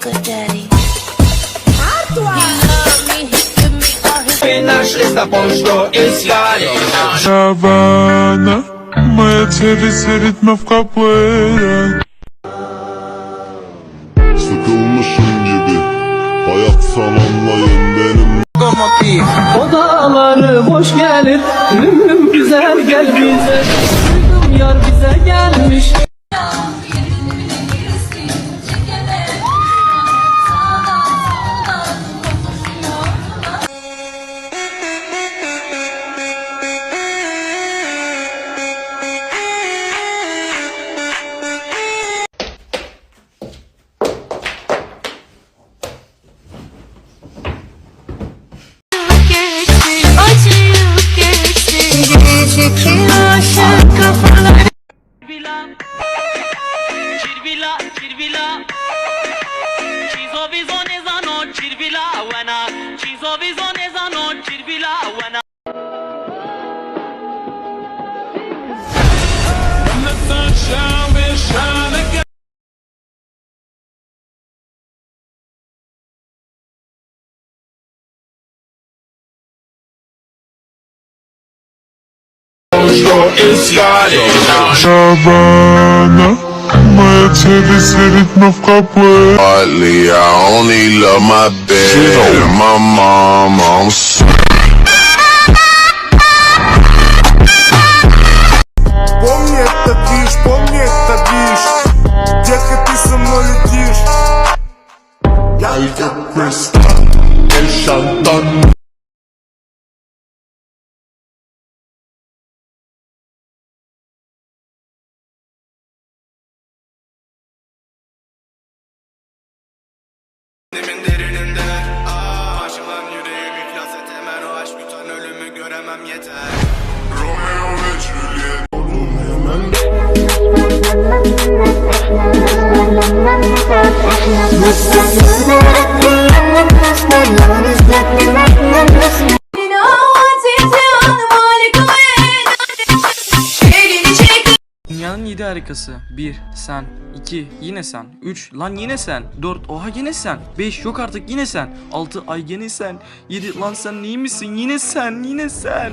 sugar daddy. Савана, моя цель серед в капуэра. Sıkılmışım gibi, hayat sananlayın benim. Odaları boş gelir, ümrüm güzel gel bize. Duydum yar bize gelmiş. Shabana, my titties sitting off Hardly, I only love my bed my mom. I'm sorry. Dilimin Dünyanın 7 harikası. 1 sen. 2 yine sen. 3 lan yine sen. 4 oha yine sen. 5 yok artık yine sen. 6 ay yine sen. 7 lan sen neyi misin yine sen yine sen